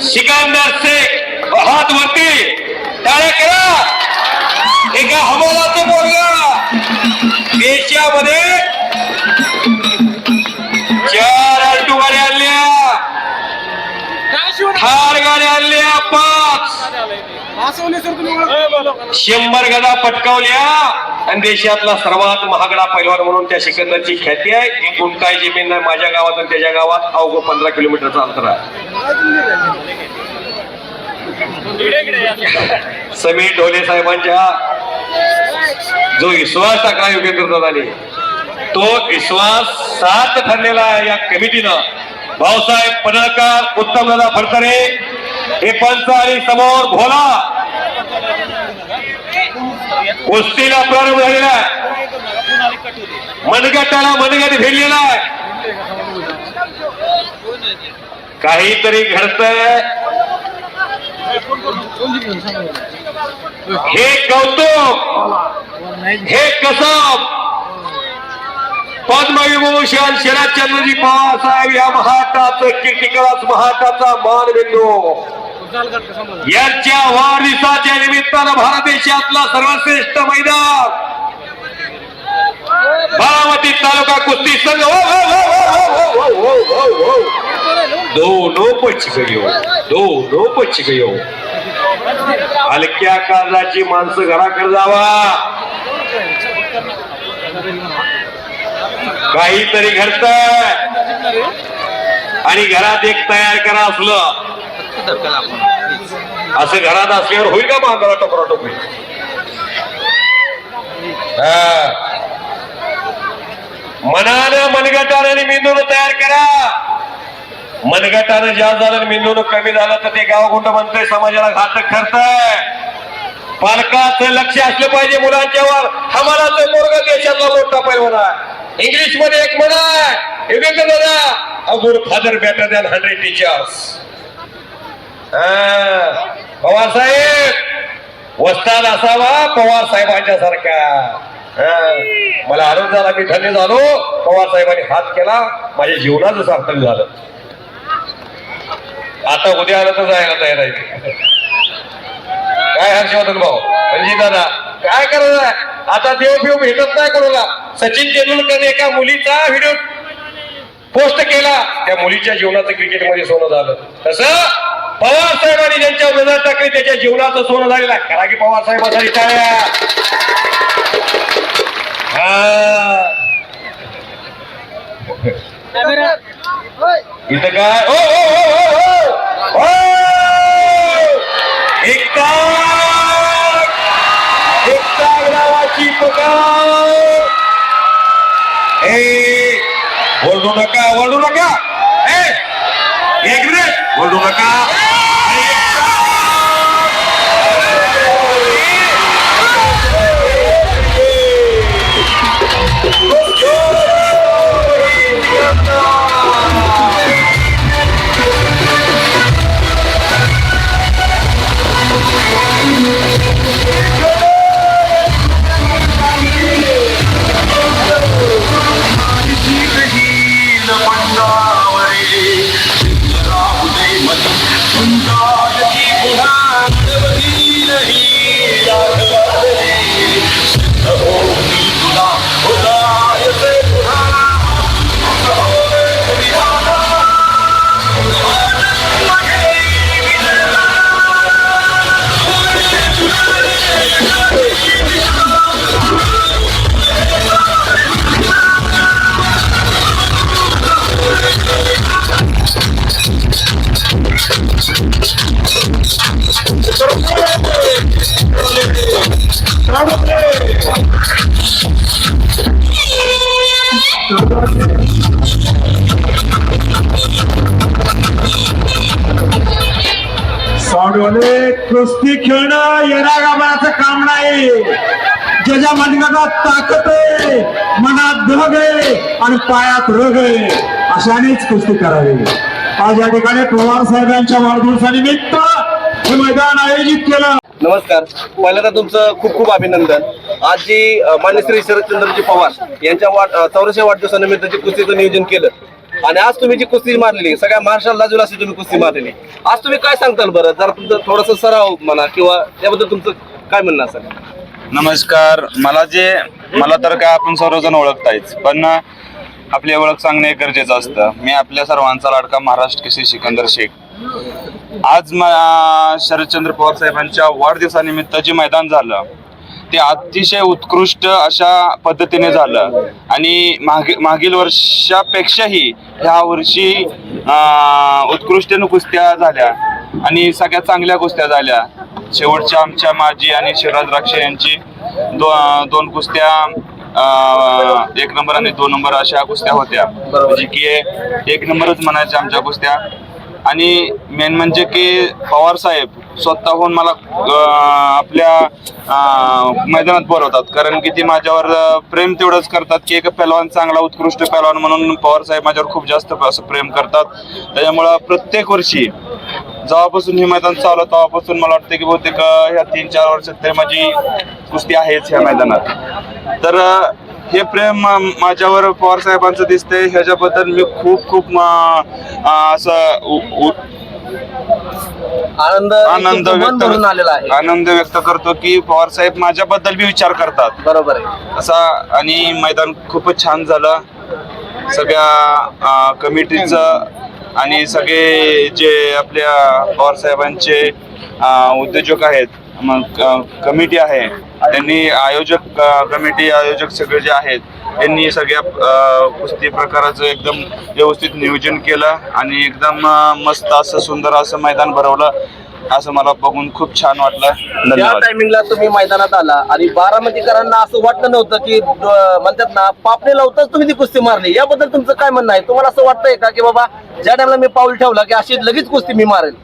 सिकंदर शेख हात वरती टाळ्या करा. एका हवालाचं बोलला देशामध्ये चार आल्टो गाड्या आणल्या. ठार गाड्या आणल्या पाच. शंभर गदा पटकावल्या. आणि देशातला सर्वात महागडा पैलवान म्हणून त्या सिकंदरची ख्याती आहे. एक काय जमीन नाही माझ्या गावात आणि त्याच्या गावात अवघं पंधरा किलोमीटरचा अंतर आहे. समीर ढोले साहेबांच्या जो विश्वास टाकला योगेंद्र दादाने तो विश्वास साथ ठरलेला आहे या कमिटीनं. भाऊसाहेब पडळकर उत्तम फडकरे फडतरे हे पंच आणि समोर भोला. कुस्तीला प्रारंभ झालेला आहे. मनगटाला मनगट भिडलेला आहे. काहीतरी घडतंय. हे कौतुक हे कसब. पद्मविभूषण शरदचंद्रजी पवार साहेब या महाटाचं कीर्तिकरास महाटाचा मानबिंदू यांच्या वाढदिवसाच्या निमित्तानं भारत देशातला सर्वश्रेष्ठ मैदान. बारामती तालुका कुस्ती संघ. हो, हो, हो, દોનો पची गयो દોનો पची गयो। हलक्या कर्जाची माणसं घराकडे जावा। काहीतरी घडत आणि घरात एक तयार करा असलं। असं घरात असल्यावर होईल का महागडा टोपरा टोपरी मनानं मनगटाने मेंदून तयार मनगटानं ज्या झालं आणि मेंदून कमी झालं तर ते गावगुंड म्हणतंय समाजाला घातक ठरतंय. पालकाचं लक्ष असलं पाहिजे मुलांच्यावर हमालाचं पोरग देशातला मोठा पैलवान आहे. इंग्लिशमध्ये एक म्हणा योगेंद्र दादा a good father better than hundred teachers Pawar साहेब वस्ताद असावा पवार साहेबांच्या सारखा. मला आनंद झाला मी धन्य झालो. पवार साहेबांनी हात केला. माझ्या जीवनाचं सार्थक झालं. आता उद्या आलं तर जायला तयार आहे. काय हर्षवर्धन भाऊ? रणजित दादा काय करायचं आता देव बिव भेटत नाही कोणाला. सचिन तेंडुलकरने एका मुलीचा व्हिडिओ पोस्ट केला. त्या मुलीच्या जीवनाचं क्रिकेटमध्ये सोनं झालं. तसं पवार साहेबांनी ज्यांच्या नजर टाकली त्याच्या जीवनाचं सोनं झालेलं करा की पवार साहेबांचा टाळ्या हा. इथं काय? ओ ओ ओ ओ ओ! ओ! एकता नावाची पगार ए ओरडू नका ओरडू नका! ए एक मिनिट! ओरडू नका! बोले कुस्ती खेळणं येणा गावाचं काम नाही. ज्याच्या मनगटात ताकद आहे मनात धग आहे आणि पायात रग आहे अशानेच कुस्ती करावी. आज या ठिकाणी पवार साहेबांच्या वाढदिवसानिमित्त हे मैदान आयोजित केलं. नमस्कार. पहिल्यांदा तुमचं खूप खूप अभिनंदन. आज जी अ, मान्य श्री शरदचंद्रजी पवार यांच्या वाढ चौरशे वाढदिवसानिमित्त जे कुस्तीचं नियोजन केलं आणि आज तुम्ही जी कुस्ती मारलेली सगळ्या महाराष्ट्राला लाजूल अशी तुम्ही कुस्ती मारलेली. आज तुम्ही काय सांगताल बरं? जर तुमचं थोडस सराव म्हणा किंवा त्याबद्दल तुमचं काय म्हणणं असेल? नमस्कार. मला जे मला तर काय आपण सर्वजण ओळखतायच पण आपली ओळख सांगणे गरजेचं असतं. मी आपल्या सर्वांचा लाडका महाराष्ट्र केसरी सिकंदर शेख. आज म- शरदचंद्र पवार साहेबांच्या वाढदिवसानिमित्त जे मैदान झालं ते अतिशय उत्कृष्ट अशा पद्धतीने झालं. आणि मागे मागील वर्षापेक्षाही ह्या वर्षी अं, उत्कृष्ट कुस्त्या झाल्या. आणि सगळ्या चांगल्या कुस्त्या झाल्या. शेवटच्या आमच्या माजी आणि शिवराज द्राक्षे यांची दो दोन कुस्त्या एक नंबर आणि दोन नंबर अशा कुस्त्या होत्या. म्हणजे की एक नंबरच म्हणायच्या आमच्या कुस्त्या. आणि मेन म्हणजे की पवार साहेब स्वतःहून मला आपल्या मैदानात बोलवतात. कारण की ते माझ्यावर प्रेम तेवढंच करतात की एक पहलवान चांगला उत्कृष्ट पहलवान म्हणून पवार साहेब माझ्यावर खूप जास्त असं प्रेम करतात. त्याच्यामुळं प्रत्येक वर्षी जेव्हापासून हे मैदान चालू तेव्हापासून मला वाटतं की बहुतेक ह्या तीन चार वर्षात तरी माझी कुस्ती आहेच ह्या मैदानात. तर हे प्रेम माझ्यावर पवार साहेबांचं दिसतंय. ह्याच्याबद्दल मी खूप खूप असं उ- आनंद आनंद व्यक्त आलेला आहे. आनंद व्यक्त करतो की पवार साहेब माझ्याबद्दल बी विचार करतात. बरोबर आहे. असा आणि मैदान खूपच छान झालं. सगळ्या कमिटीचं आणि सगळे जे आपल्या पवार साहेबांचे उद्योजक आहेत मग कमिटी आहे. त्यांनी आयोजक कमिटी आयोजक सगळे जे आहेत त्यांनी सगळ्या कुस्ती प्रकाराचं एकदम व्यवस्थित नियोजन केलं आणि एकदम मस्त असं सुंदर असं मैदान भरवलं असं मला बघून खूप छान वाटलं. त्या टायमिंगला तुम्ही मैदानात आला आणि बारामतीकरांना असं वाटलं नव्हतं की म्हणतात ना पापणी लावताच तुम्ही ती कुस्ती मारली. याबद्दल तुमचं काय म्हणणं आहे? तुम्हाला असं वाटतंय का की बाबा ज्या टाइमला मी पाऊल ठेवला की अशी लगेच कुस्ती मी मारेल?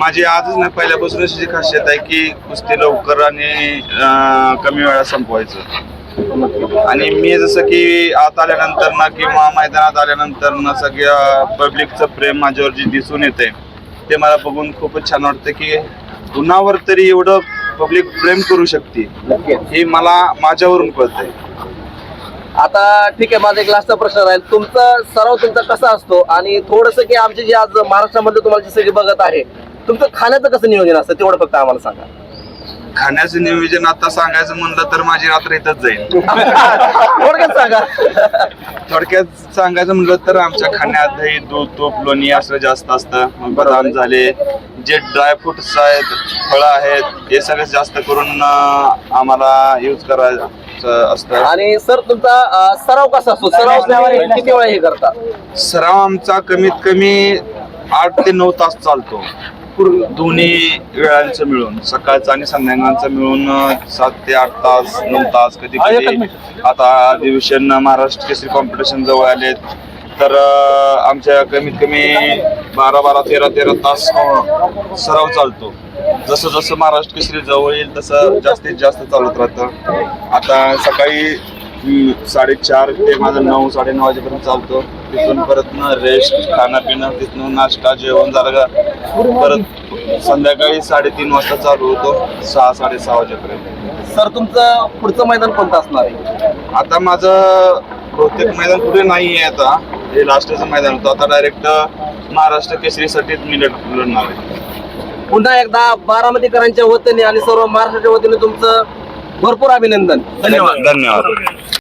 माझी आजच ना पहिल्यापासूनच जी खासियत आहे की कुस्ती लवकर आणि कमी वेळात संपवायचं. आणि मी जसं की आत आल्यानंतर ना किंवा मैदानात आल्यानंतर ना सगळ्या पब्लिकचं प्रेम माझ्यावर जे दिसून येते ते मला बघून खूपच छान वाटतं की कुणावर तरी एवढं पब्लिक प्रेम करू शकते हे मला माझ्यावरून कळतंय. आता ठीक आहे माझा एक लास्टचा प्रश्न राहील. तुमचा सराव तुमचा कसा असतो? आणि थोडस की आमचे जे आज महाराष्ट्रामध्ये तुम्हाला जे सगळे बघत आहे तुमचं खाण्याचं कसं नियोजन असतं? तेवढं फक्त आम्हाला सांगा. खाण्याचं नियोजन आता सांगायचं म्हणलं तर माझी रात्र इथंच जाईल. थोडक्यात सांगा. थोडक्यात सांगायचं म्हणलं तर आमच्या खाण्यात दही दूध तूप लोणी असं जास्त असतं. मग बदाम झाले जे ड्रायफ्रुट्स आहेत फळं आहेत हे सगळं जास्त करून अं, आम्हाला यूज करायचं असतं. आणि सर तुमचा अं, सराव कसा असतो? सराव किती वेळा हे करता? सराव आमचा कमीत कमी आठ ते नऊ तास चालतो. दोन्ही वेळांचं मिळून सकाळचं आणि संध्याकाळचं मिळून सात ते आठ तास नऊ तास कधी कधी आता अधिवेशन महाराष्ट्र केसरी कॉम्पिटिशन जवळ आलेत. तर आमच्या कमीत कमी बारा बारा तेरा तेरा तास सराव चालतो. जसं जसं महाराष्ट्र केसरी जवळ येईल तसं जास्तीत जास्त चालत राहतं. आता सकाळी साडेचार ते माझं नऊ साडेनऊ वाजेपर्यंत चालतो. तिथून परत ना रेस्ट खाणं पिणं तिथून नाश्ता जेवण झालं का परत संध्याकाळी साडेतीन वाजता चालू होतो. सहा साडेसहा वाजेपर्यंत. सर तुमचं पुढचं मैदान कोणतं असणार आहे? आता माझं बहुतेक मैदान कुठे नाही आहे आता. हे लास्टचं मैदान होतं. आता डायरेक्ट महाराष्ट्र केसरीसाठीच मी लढ- लढणार आहे. पुन्हा एकदा बारामतीकरांच्या वतीने आणि सर्व महाराष्ट्राच्या वतीने तुमचं भरपूर अभिनंदन. धन्यवाद. धन्यवाद.